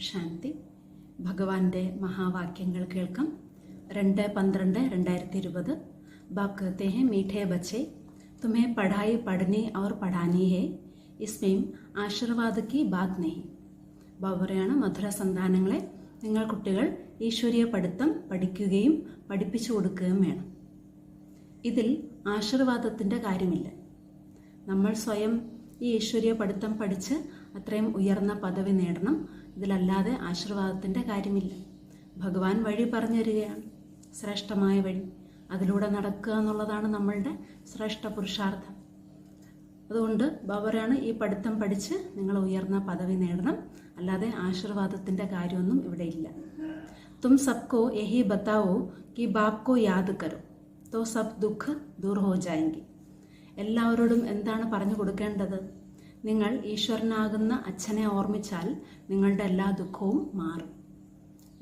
ശാന്തി ഭഗവാന്റെ മഹാവാക്യങ്ങൾ കേൾക്കാം രണ്ട് പന്ത്രണ്ട് രണ്ടായിരത്തി ഇരുപത് ബാപ് कहते हैं मीठे बच्चे तुम्हें पढ़ाई पढ़नी और पढ़ानी है इसमें ആശീർവാദ് की बात नहीं ബാബ് പറയാണ് മധുര സന്താനങ്ങളെ നിങ്ങൾ കുട്ടികൾ ഈശ്വരീയ പഠിത്തം പഠിക്കുകയും പഠിപ്പിച്ചു കൊടുക്കുകയും വേണം ഇതിൽ ആശീർവാദത്തിൻ്റെ കാര്യമില്ല നമ്മൾ സ്വയം ഈ ഈശ്വരീയ പഠിത്തം പഠിച്ച് അത്രയും ഉയർന്ന പദവി നേടണം ഇതിലല്ലാതെ ആശീർവാദത്തിന്റെ കാര്യമില്ല. ഭഗവാൻ വഴി പറഞ്ഞു തരികയാണ് ശ്രേഷ്ഠമായ വഴി. അതിലൂടെ നടക്കുക എന്നുള്ളതാണ് നമ്മളുടെ ശ്രേഷ്ഠ പുരുഷാർത്ഥം. അതുകൊണ്ട് ബാബറാണ് ഈ പഠിത്തം പഠിച്ച് നിങ്ങൾ ഉയർന്ന പദവി നേടണം. അല്ലാതെ ആശീർവാദത്തിന്റെ കാര്യമൊന്നും ഇവിടെ ഇല്ല. തും സബ്കോ യഹി ബത്താവോ കി ബാപ്കോ യാദ് കരോ. തോ സബ് ദുഃഖ് ദൂർ ഹോ ജായെങ്കിൽ എല്ലാവരോടും എന്താണ് പറഞ്ഞു കൊടുക്കേണ്ടത്? നിങ്ങൾ ഈശ്വരനാകുന്ന അച്ഛനെ ഓർമ്മിച്ചാൽ നിങ്ങളുടെ എല്ലാ ദുഃഖവും മാറും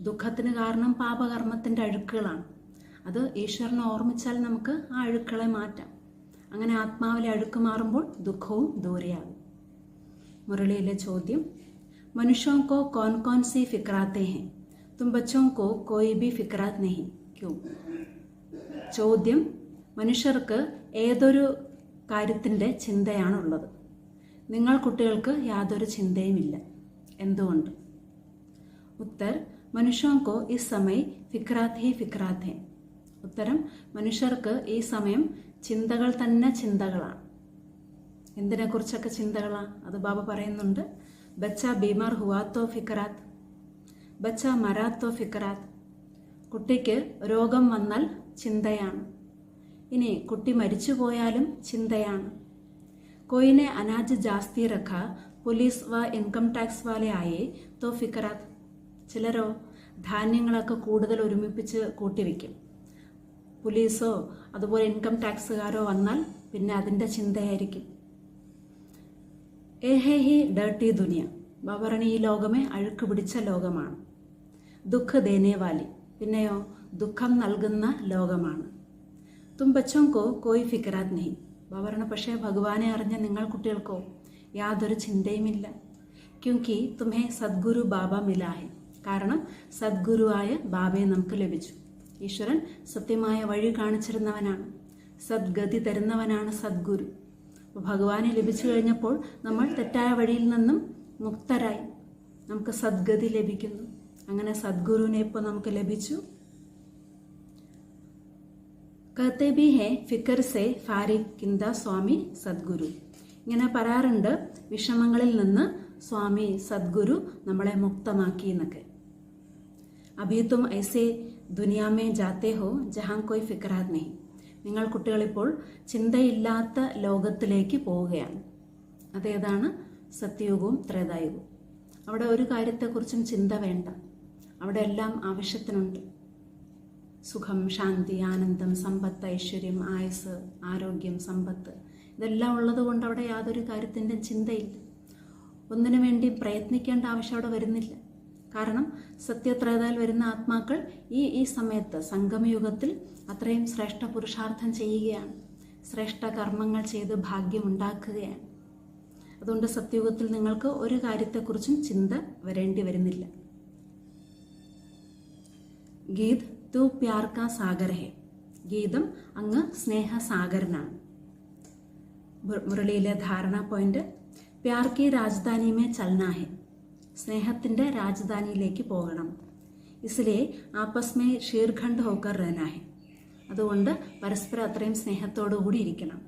ദുഃഖത്തിന് കാരണം പാപകർമ്മത്തിൻ്റെ അഴുക്കുകളാണ് അത് ഈശ്വരനെ ഓർമ്മിച്ചാൽ നമുക്ക് ആ അഴുക്കളെ മാറ്റാം അങ്ങനെ ആത്മാവിലെ അഴുക്ക് മാറുമ്പോൾ ദുഃഖവും ദൂരെയാകും മുരളിയിലെ ചോദ്യം മനുഷ്യോं को कौन कौन सी फिक्राते हैं तुम बच्चों को कोई भी फिक्रात नहीं क्यों ചോദ്യം മനുഷ്യർക്ക് ഏതൊരു കാര്യത്തിൻ്റെ ചിന്തയാണുള്ളത് നിങ്ങൾ കുട്ടികൾക്ക് യാതൊരു ചിന്തയുമില്ല. എന്തുകൊണ്ട്? ഉത്തർ മനുഷ്യോങ്കോ ഈ സമയ ഫിക്രാധേ ഫിക്രാധേ ഉത്തരം മനുഷ്യർക്ക് ഈ സമയം ചിന്തകൾ തന്നെ ചിന്തകളാണ്. എന്തിനെക്കുറിച്ചൊക്കെ ചിന്തകളാണ് അത് ബാബ പറയുന്നുണ്ട്. ബച്ച ബീമാർ ഹുവാത്തോ ഫിക്രാത്ത് ബച്ച മരാത്തോ ഫിക്രാത്ത് കുട്ടിക്ക് രോഗം വന്നാൽ ചിന്തയാണ്. ഇനി കുട്ടി മരിച്ചു പോയാലും ചിന്തയാണ്. കോയിനെ അനാജ് ജാസ്തി രഖ പോലീസ് വ ഇൻകം ടാക്സ് വാലെ ആയേ തോ ഫിക്കറാത്ത് ചിലരോ ധാന്യങ്ങളൊക്കെ കൂടുതൽ ഒരുമിപ്പിച്ച് കൂട്ടിവെക്കും. പോലീസോ അതുപോലെ ഇൻകം ടാക്സുകാരോ വന്നാൽ പിന്നെ അതിന്റെ ചിന്തയായിരിക്കും. ഏഹേ ഹി ഡേർട്ടി ദുനിയ. ബവറണി ഈ ലോകമേ അഴുക്ക് പിടിച്ച ലോകമാണ്. ദുഃഖ ദേനേവാലി. പിന്നെയോ ദുഃഖം നൽകുന്ന ലോകമാണ്. തും ബച്ചോങ്കോ കോയി ഫിക്രാത് നെയ് ബവറണ പക്ഷേ ഭഗവാനെ അറിഞ്ഞ നിങ്ങൾ കുട്ടികൾക്കോ യാതൊരു ചിന്തയുമില്ല. ക്യൂക്കി തുമേ സദ്ഗുരു ബാബ മിലാഹെ. കാരണം സദ്ഗുരുവായ ബാബയെ നമുക്ക് ലഭിച്ചു. ഈശ്വരൻ സത്യമായ വഴി കാണിച്ചിരുന്നവനാണ്. സദ്ഗതി തരുന്നവനാണ് സദ്ഗുരു. ഭഗവാനെ ലഭിച്ചു കഴിഞ്ഞപ്പോൾ നമ്മൾ തെറ്റായ വഴിയിൽ നിന്നും മുക്തരായി. നമുക്ക് സദ്ഗതി ലഭിക്കുന്നു. അങ്ങനെ സദ്ഗുരുവിനെ ഇപ്പോൾ നമുക്ക് ലഭിച്ചു. കത്തെ ബി ഹെ ഫിക്കർ സെ ഫാരിഖ് കിന്ദ സ്വാമി സദ്ഗുരു. ഇങ്ങനെ പറയാറുണ്ട് വിഷമങ്ങളിൽ നിന്ന് സ്വാമി സദ്ഗുരു നമ്മളെ മുക്തമാക്കി എന്നൊക്കെ. അഭി തും ഐസെ ദുനിയാമേ ജാത്തേ ഹോ ജഹാൻ കോയ് നെയ് നിങ്ങൾ കുട്ടികളിപ്പോൾ ചിന്തയില്ലാത്ത ലോകത്തിലേക്ക് പോവുകയാണ്. അതേതാണ് സത്യയുഗവും ത്രേതായുഗവും. അവിടെ ഒരു കാര്യത്തെക്കുറിച്ചും ചിന്ത വേണ്ട. അവിടെ എല്ലാം ആവശ്യത്തിനുണ്ട്. സുഖം ശാന്തി ആനന്ദം സമ്പത്ത് ഐശ്വര്യം ആയുസ് ആരോഗ്യം സമ്പത്ത്. ഇതെല്ലാം ഉള്ളത് കൊണ്ട് അവിടെ യാതൊരു കാര്യത്തിന്റെ ചിന്തയില്ല. ഒന്നിനു വേണ്ടി പ്രയത്നിക്കേണ്ട ആവശ്യം അവിടെ വരുന്നില്ല. കാരണം സത്യത്രേതയിൽ വരുന്ന ആത്മാക്കൾ ഈ ഈ സമയത്ത് സംഗമയുഗത്തിൽ അത്രയും ശ്രേഷ്ഠ പുരുഷാർത്ഥം ചെയ്യുകയാണ്. ശ്രേഷ്ഠ കർമ്മങ്ങൾ ചെയ്ത് ഭാഗ്യമുണ്ടാക്കുകയാണ് അതുകൊണ്ട് സത്യയുഗത്തിൽ നിങ്ങൾക്ക് ഒരു കാര്യത്തെക്കുറിച്ചും ചിന്ത വരേണ്ടി വരുന്നില്ല. ഗീത് തു പ്യാർ കാ സാഗർ ഹെ ഗീതം അങ്ങ് സ്നേഹസാഗരനാണ്. മുരളിയിലെ ധാരണ പോയിന്റ് പ്യാർ കി രാജധാനി മേ ചലന ഹെ സ്നേഹത്തിന്റെ രാജധാനിയിലേക്ക് പോകണം. ഇസിലെ ആപ്പസ് ഷീർഖണ്ഡ് ഹോക്കർ റഹന ഹെ അതുകൊണ്ട് പരസ്പരം അത്രയും സ്നേഹത്തോടു കൂടി ഇരിക്കണം.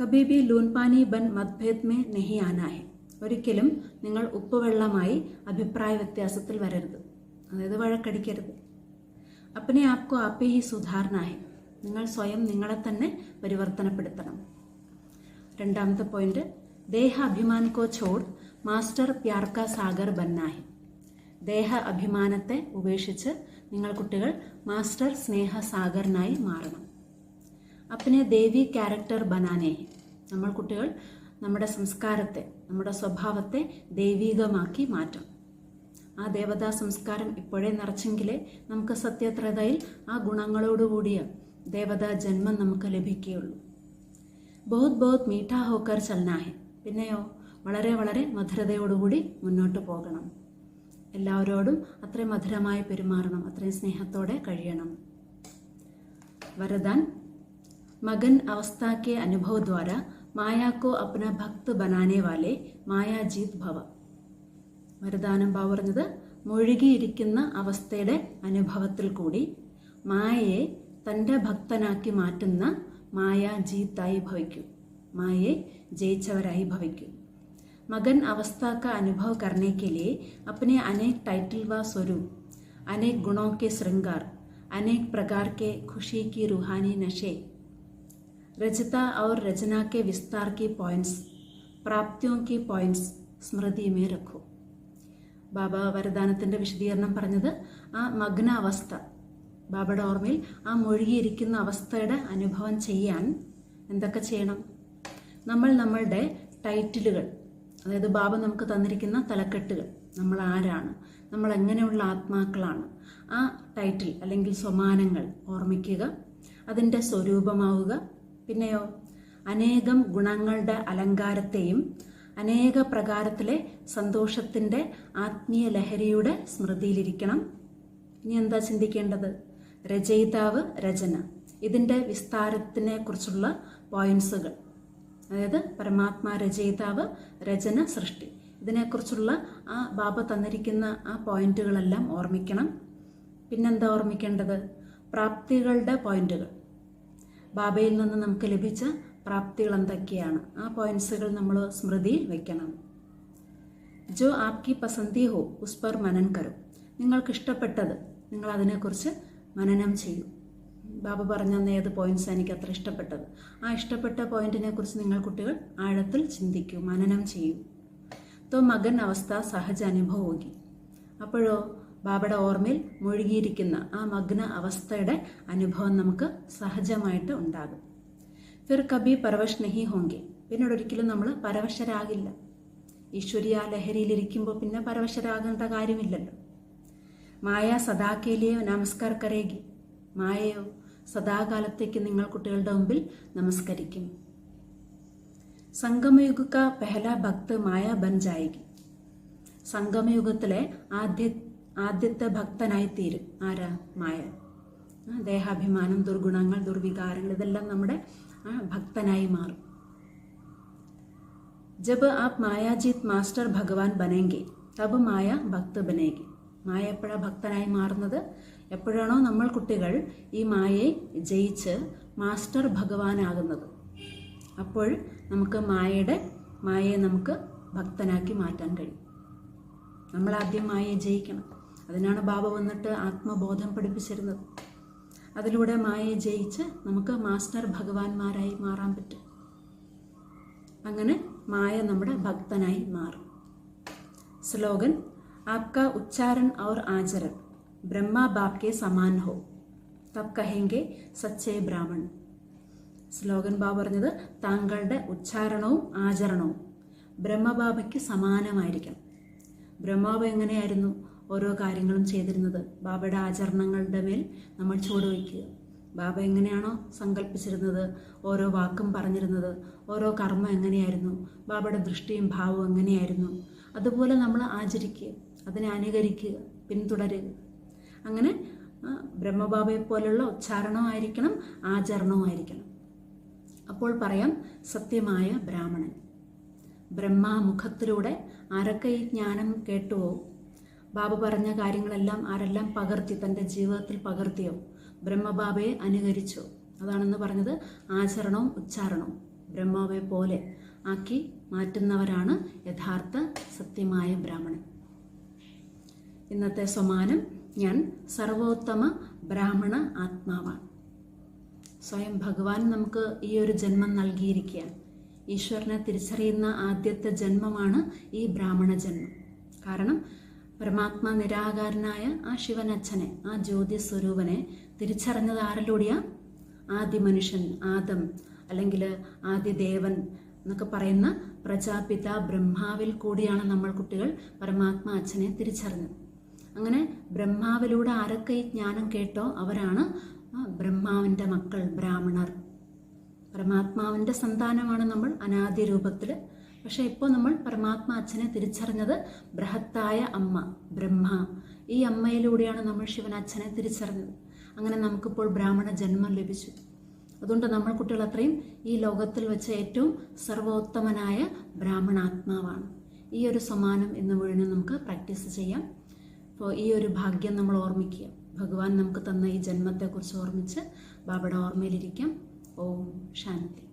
കബി ബി ലൂൻപാനി ബൻ മത്ഭേദ് മേ നെഹി ആന ഹെ ഒരിക്കലും നിങ്ങൾ ഉപ്പുവെള്ളമായി അഭിപ്രായ വ്യത്യാസത്തിൽ വരരുത്. അതായത് വഴക്കടിക്കരുത്. അപ്പനെ ആപ്കോ ആപ്പേ ഹി സുധാരണ ഹെ. നിങ്ങൾ സ്വയം നിങ്ങളെ തന്നെ പരിവർത്തനപ്പെടുത്തണം. രണ്ടാമത്തെ പോയിന്റ് ദേഹ അഭിമാൻ കോ മാസ്റ്റർ പ്യാർക്ക സാഗർ ബന്നാഹി ദേഹ അഭിമാനത്തെ ഉപേക്ഷിച്ച് നിങ്ങൾ കുട്ടികൾ മാസ്റ്റർ സ്നേഹ സാഗറിനായി മാറണം. അപ്പനെ ദേവി ക്യാരക്ടർ ബനാനേ നമ്മൾ കുട്ടികൾ നമ്മുടെ സംസ്കാരത്തെ നമ്മുടെ സ്വഭാവത്തെ ദൈവീകമാക്കി മാറ്റം ആ ദേവതാ സംസ്കാരം ഇപ്പോഴേ നിറച്ചെങ്കിലേ നമുക്ക് സത്യത്രതയിൽ ആ ഗുണങ്ങളോടുകൂടിയ ദേവതാ ജന്മം നമുക്ക് ലഭിക്കുകയുള്ളൂ. ബഹുത് ബഹുത് മീഠാ ഹോക്കർ ചലനാഹെ. പിന്നെയോ വളരെ വളരെ മധുരതയോടുകൂടി മുന്നോട്ട് പോകണം. എല്ലാവരോടും അത്രയും മധുരമായി പെരുമാറണം അത്രയും സ്നേഹത്തോടെ കഴിയണം. വരദാൻ മകൻ അവസ്ഥാക്കിയ അനുഭവദ്വാര മായാക്കോ അപ്ന ഭക്ത് ബനാനേ വാലേ മായാജീത് ഭവ. വരദാനം ബാബു പറഞ്ഞത് മുഴുകിയിരിക്കുന്ന അവസ്ഥയുടെ അനുഭവത്തിൽ കൂടി മായയെ തൻ്റെ ഭക്തനാക്കി മാറ്റുന്ന മായാജീത്തായി ഭവിക്കൂ മായയെ ജയിച്ചവരായി ഭവിക്കൂ मगन अवस्था का अनुभव करने के लिए अपने अनेक टाइटल व स्वरूप अनेक गुणों के श्रृंगार अनेक प्रकार के खुशी की रूहानी नशे रचता और रचना के विस्तार की पॉइंट्स പ്രാപ്തിയോ की പോയിന്റ്സ് സ്മൃതി മേ രഖു ബാബ വരദാനത്തിന്റെ വിശദീകരണം പറഞ്ഞത് ആ മഗ്ന അവസ്ഥ ബാബയുടെ ഓർമ്മയിൽ ആ മുഴുകിയിരിക്കുന്ന അവസ്ഥയുടെ അനുഭവം ചെയ്യാൻ എന്തൊക്കെ ചെയ്യണം? നമ്മൾ നമ്മളുടെ ടൈറ്റിലുകൾ അതായത് ബാബ നമുക്ക് തന്നിരിക്കുന്ന തലക്കെട്ടുകൾ നമ്മൾ ആരാണ്? നമ്മൾ എങ്ങനെയുള്ള ആത്മാക്കളാണ്? ആ ടൈറ്റിൽ അല്ലെങ്കിൽ സ്വമാനങ്ങൾ ഓർമ്മിക്കുക അതിന്റെ സ്വരൂപമാവുക പിന്നെയോ അനേകം ഗുണങ്ങളുടെ അലങ്കാരത്തെയും അനേക പ്രകാരത്തിലെ സന്തോഷത്തിന്റെ ആത്മീയ ലഹരിയുടെ സ്മൃതിയിലിരിക്കണം. ഇനി എന്താ ചിന്തിക്കേണ്ടത്? രചയിതാവ് രചന. ഇതിന്റെ വിസ്താരത്തിനെ കുറിച്ചുള്ള പോയിന്റ്സുകൾ. അതായത് പരമാത്മാ രചയിതാവ് രചന സൃഷ്ടി. ഇതിനെക്കുറിച്ചുള്ള ആ ബാബ തന്നിരിക്കുന്ന ആ പോയിന്റുകളെല്ലാം ഓർമ്മിക്കണം. പിന്നെന്താ ഓർമ്മിക്കേണ്ടത്? പ്രാപ്തികളുടെ പോയിന്റുകൾ. ബാബയിൽ നിന്ന് നമുക്ക് ലഭിച്ച പ്രാപ്തികൾ എന്തൊക്കെയാണ് ആ പോയിന്റ്സുകൾ നമ്മൾ സ്മൃതിയിൽ വയ്ക്കണം ജോ ആപ്കി പസന്തി ഹോ ഉസ് പർ മനൻ കരും. നിങ്ങൾക്ക് ഇഷ്ടപ്പെട്ടത് നിങ്ങൾ അതിനെക്കുറിച്ച് മനനം ചെയ്യൂ. ബാബ പറഞ്ഞ ഏത് പോയിന്റ്സ് എനിക്ക് അത്ര ഇഷ്ടപ്പെട്ടത്. ആ ഇഷ്ടപ്പെട്ട പോയിന്റിനെ കുറിച്ച് നിങ്ങൾ കുട്ടികൾ ആഴത്തിൽ ചിന്തിക്കൂ മനനം ചെയ്യൂ. തോ മകൻ അവസ്ഥ സഹജ അനുഭവോഗി. അപ്പോഴോ ബാബയുടെ ഓർമ്മയിൽ മുഴുകിയിരിക്കുന്ന ആ മഗ്ന അവസ്ഥയുടെ അനുഭവം നമുക്ക് സഹജമായിട്ട് ഉണ്ടാകും. ഫിർ കബി പരവശ് നഹി ഹോങ്കെ പിന്നീട് ഒരിക്കലും നമ്മൾ പരവശരാകില്ല। ഈശ്വരീയ ലഹരിയിലിരിക്കുമ്പോൾ പിന്നെ പരവശരാകേണ്ട കാര്യമില്ലല്ലോ। മായ സദാക്കേലിയോ നമസ്കാർ കരേഗി മായയോ സദാകാലത്തേക്ക് നിങ്ങൾ കുട്ടികളുടെ മുമ്പിൽ നമസ്കരിക്കും। സംഗമയുഗക്ക പെഹല ഭക്ത് മായ ബഞ്ചായകി സംഗമയുഗത്തിലെ ആദ്യ ആദ്യത്തെ ഭക്തനായി തീരും ആരാ മായ ദേഹാഭിമാനം ദുർഗുണങ്ങൾ ദുർവികാരങ്ങൾ ഇതെല്ലാം നമ്മുടെ ഭക്തനായി മാറും. ജബ് ആപ് മായാജീത് മാസ്റ്റർ ഭഗവാൻ ബനെങ്കെ. തബ് മായ ഭക്ത് ബനേകി. മായ എപ്പോഴാ ഭക്തനായി മാറുന്നത്? എപ്പോഴാണോ നമ്മൾ കുട്ടികൾ ഈ മായയെ ജയിച്ച് മാസ്റ്റർ ഭഗവാനാകുന്നത്. അപ്പോൾ നമുക്ക് മായയുടെ മായയെ നമുക്ക് ഭക്തനാക്കി മാറ്റാൻ കഴിയും. നമ്മൾ ആദ്യം മായയെ ജയിക്കണം. അതിനാണ് ബാബ വന്നിട്ട് ആത്മബോധം പഠിപ്പിച്ചിരുന്നത്. അതിലൂടെ മായയെ ജയിച്ച് നമുക്ക് മാസ്റ്റർ ഭഗവാന്മാരായി മാറാൻ പറ്റും. അങ്ങനെ മായ നമ്മുടെ ഭക്തനായി മാറും. സ്ലോഗൻ ആപ്ക ഉച്ചാരൺ ഔർ ആചരൺ ബ്രഹ്മ ബാപ്കെ സമാൻ ഹോ തപ് കഹെങ്കെ സച്ചേ ബ്രാഹ്മൺ. സ്ലോഗൻ ബാബ പറഞ്ഞത് താങ്കളുടെ ഉച്ചാരണവും ആചരണവും ബ്രഹ്മബാബയ്ക്ക് സമാനമായിരിക്കണം. ബ്രഹ്മബാബ എങ്ങനെയായിരുന്നു? ഓരോ കാര്യങ്ങളും ചെയ്തിരുന്നത്. ബാബയുടെ ആചരണങ്ങളുടെ മേൽ നമ്മൾ ചുവടുവയ്ക്കുക ബാബ എങ്ങനെയാണോ സങ്കല്പിച്ചിരുന്നത് ഓരോ വാക്കും പറഞ്ഞിരുന്നത് ഓരോ കർമ്മം എങ്ങനെയായിരുന്നു ബാബയുടെ ദൃഷ്ടിയും ഭാവവും എങ്ങനെയായിരുന്നു അതുപോലെ നമ്മൾ ആചരിക്കുക അതിനെ അനുകരിക്കുക പിന്തുടരുക. അങ്ങനെ ബ്രഹ്മബാബയെ പോലുള്ള ഉച്ചാരണമായിരിക്കണം ആചരണവുമായിരിക്കണം അപ്പോൾ പറയാം സത്യമായ ബ്രാഹ്മണൻ. ബ്രഹ്മാമുഖത്തിലൂടെ ആരൊക്കെ ഈ ജ്ഞാനം കേട്ടുവോ? ബാബ പറഞ്ഞ കാര്യങ്ങളെല്ലാം ആരെല്ലാം പകർത്തി തന്റെ ജീവിതത്തിൽ പകർത്തിയോ? ബ്രഹ്മബാബയെ അനുകരിച്ചോ? അതാണെന്ന് പറഞ്ഞത് ആചരണവും ഉച്ചാരണവും. ബ്രഹ്മാവെ പോലെ ആക്കി മാറ്റുന്നവരാണ് യഥാർത്ഥ സത്യമായ ബ്രാഹ്മണൻ. ഇന്നത്തെ സമാനം ഞാൻ സർവോത്തമ ബ്രാഹ്മണ ആത്മാവാണ്. സ്വയം ഭഗവാൻ നമുക്ക് ഈ ഒരു ജന്മം നൽകിയിരിക്കുകയാണ്. ഈശ്വരനെ തിരിച്ചറിയുന്ന ആദ്യത്തെ ജന്മമാണ് ഈ ബ്രാഹ്മണ ജന്മം. കാരണം പരമാത്മാ നിരാകാരനായ ആ ശിവനച്ഛനെ ആ ജ്യോതി സ്വരൂപനെ തിരിച്ചറിഞ്ഞത് ആരിലൂടെയാ? ആദ്യ മനുഷ്യൻ ആദം അല്ലെങ്കിൽ ആദ്യ ദേവൻ എന്നൊക്കെ പറയുന്ന പ്രജാപിത ബ്രഹ്മാവിൽ കൂടിയാണ് നമ്മൾ കുട്ടികൾ പരമാത്മാ അച്ഛനെ തിരിച്ചറിഞ്ഞത്. അങ്ങനെ ബ്രഹ്മാവിലൂടെ ആരൊക്കെ ഈ ജ്ഞാനം കേട്ടോ? അവരാണ് ബ്രഹ്മാവിന്റെ മക്കൾ ബ്രാഹ്മണർ. പരമാത്മാവിന്റെ സന്താനമാണ് നമ്മൾ അനാദ്യ രൂപത്തിൽ പക്ഷേ ഇപ്പോൾ നമ്മൾ പരമാത്മ അച്ഛനെ തിരിച്ചറിഞ്ഞത് ബൃഹത്തായ അമ്മ ബ്രഹ്മ. ഈ അമ്മയിലൂടെയാണ് നമ്മൾ ശിവൻ അച്ഛനെ തിരിച്ചറിഞ്ഞത്. അങ്ങനെ നമുക്കിപ്പോൾ ബ്രാഹ്മണ ജന്മം ലഭിച്ചു. അതുകൊണ്ട് നമ്മൾ കുട്ടികൾ അത്രയും ഈ ലോകത്തിൽ വെച്ച ഏറ്റവും സർവോത്തമനായ ബ്രാഹ്മണാത്മാവാണ്. ഈ ഒരു സമാനം എന്ന് വീണ് നമുക്ക് പ്രാക്ടീസ് ചെയ്യാം. അപ്പോൾ ഈ ഒരു ഭാഗ്യം നമ്മൾ ഓർമ്മിക്കുക. ഭഗവാൻ നമുക്ക് തന്ന ഈ ജന്മത്തെക്കുറിച്ച് ഓർമ്മിച്ച് ബാബയുടെ ഓർമ്മയിലിരിക്കാം. ഓം ശാന്തി.